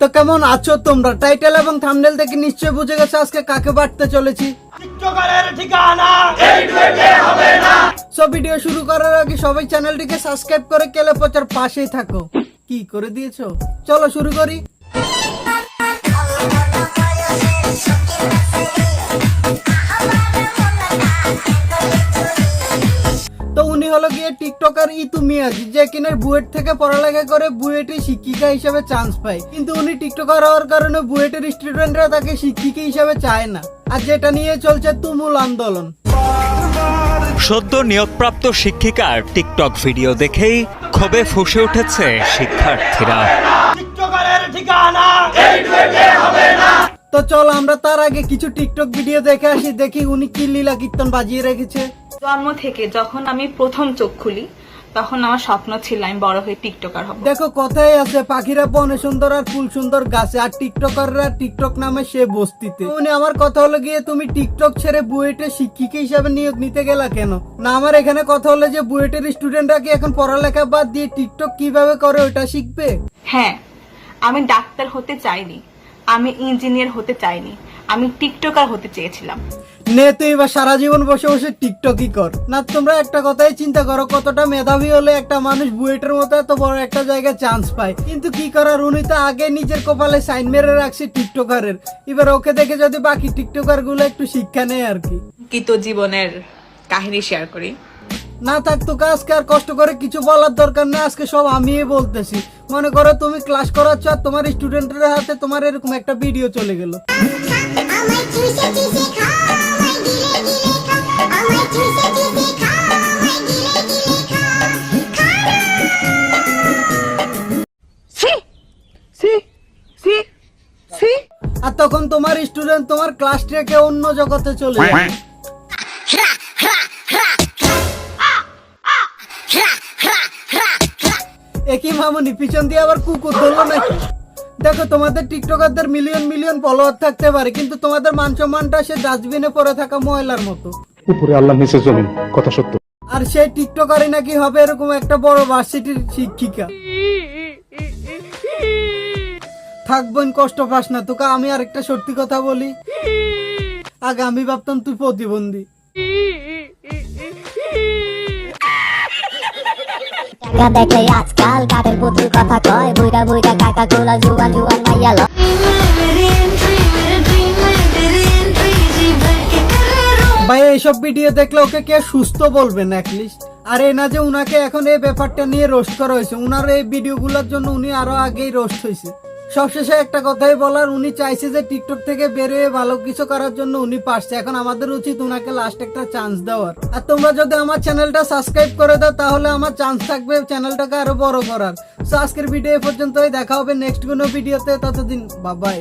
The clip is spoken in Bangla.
তো কেমন আছো তোমরা? টাইটেল এবং থাম্বনেল থেকে নিশ্চয়ই বুঝে গেছো আজকে কাকে বাড়তে চলেছি। সব ভিডিও শুরু করার আগে সবাই চ্যানেলটিকে সাবস্ক্রাইব করে কেলে পচার পাশেই থাকো। কি করে দিয়েছ? চলো শুরু করি। হলো গিয়ে টিকটকার ইতু মিয়াজি যে কিনা বুয়েট থেকে পড়ালেখা করে বুয়েটে শিক্ষিকা হিসেবে চান্স পায়। কিন্তু উনি টিকটকার হওয়ার কারণে বুয়েটের স্টুডেন্টরা তাকে শিক্ষিকা হিসেবে চায় না। আর যেটা নিয়ে চলছে তুমুল আন্দোলন। সদ্য নিয়োগপ্রাপ্ত শিক্ষিকার টিকটক ভিডিও দেখেই ক্ষোভে ফুসে উঠেছে শিক্ষার্থীরা। তো চল আমরা তার আগে কিছু টিকটক ভিডিও দেখে আসি দেখি উনি কি লীলা কীর্তন বাজিয়ে রেখেছে। জন্ম থেকে যখন আমি প্রথম চোখ খুলি তখন আমার স্বপ্ন ছিল আমি বড় হয়ে টিকটকার হব। দেখো কথাই আছে পাখিরা বনে সুন্দর আর ফুল সুন্দর গাছে আর টিকটকাররা টিকটক নামে সে বস্তিতে। উনি আমার কথা হলো গিয়ে তুমি টিকটক ছেড়ে বুয়েটে শিক্ষিকা হিসাবে নিয়োগ নিতে গেলা কেন? না আমার এখানে কথা হলো যে বুয়েটের স্টুডেন্টরা কি এখন পড়ালেখা বাদ দিয়ে টিকটক কীভাবে করে ওটা শিখবে? হ্যাঁ আমি ডাক্তার হতে চাইনি আমি ইঞ্জিনিয়ার হতে চাইনি আমি টিকটকার হতে চেয়েছিলাম। নে তুই এবার সারা জীবন বসে বসে টিকটকই কর। না তোমরা একটা কথাই চিন্তা করো কতটা মেধাবী হলে একটা মানুষ বুয়েটের মতো এত বড় একটা জায়গায় চান্স পায়। কিন্তু কি করার উনি তো আগে নিজের কপালে সাইন মেরে রাখছে টিকটকারের। এবার ওকে দেখে যদি বাকি টিকটকারগুলো একটু শিক্ষা নেয় আর কি। কি তো জীবনের কাহিনী শেয়ার করি। না থাকতো আজকে আর কষ্ট করে কিছু বলার দরকার নেই আজকে সব আমিই বলতেছি। মনে করো তুমি ক্লাস করাচ্ছ আর তোমার স্টুডেন্টের হাতে তোমার এরকম একটা ভিডিও চলে গেল। আর তখন তোমার স্টুডেন্ট তোমার ক্লাস রেখে অন্য জগতে চলে যায়। একই মামুনি পিছন দিয়ে আবার কুকুর ধরলো নাকি? দেখো তোমাদের টিকটকারদের মিলিয়ন মিলিয়ন ফলোয়ার থাকতে পারে কিন্তু তোমাদের মান সম্মানটা সে ডাস্টবিনে পড়ে থাকা ময়লার মতো। উপরে আল্লাহ নিচে জমিন কথা সত্য। আর সেই টিকটকারই নাকি হবে এরকম একটা বড় ভার্সিটির শিক্ষিকা। থাকবেন কষ্ট পাস না। তোকে আমি আর একটা সত্যি কথা বলি। আগে আমি ভাবতাম তুই প্রতিবন্ধী। দেখে আজকাল কাকের পুতুল কথা কয়? বুইরা বুইরা কাকা গোলা জুয়ান জুয়ান মাইয়া ভাই এইসব ভিডিও দেখলে ওকে কে সুস্থ বলবেন অ্যাটলিস্ট আর এই না যে উনাকে এখন এই ব্যাপারটা নিয়ে রোস্ট করা হয়েছে। উনার এই ভিডিওগুলোর জন্য উনি আরও আগেই রোস্ট হয়েছে। সবশেষে একটা কথাই বলার, উনি চাইছে যে টিকটক থেকে বেরোয় ভালো কিছু করার জন্য উনি পারছে। এখন আমাদের উচিত উনাকে লাস্ট একটা চান্স দেওয়ার। আর তোমরা যদি আমার চ্যানেলটা সাবস্ক্রাইব করে দাও, তাহলে আমার চান্স থাকবে চ্যানেলটাকে আরও বড় করার। সো আজকের ভিডিও এ পর্যন্তই। দেখা হবে নেক্সট কোনো ভিডিওতে ততদিন বাবাই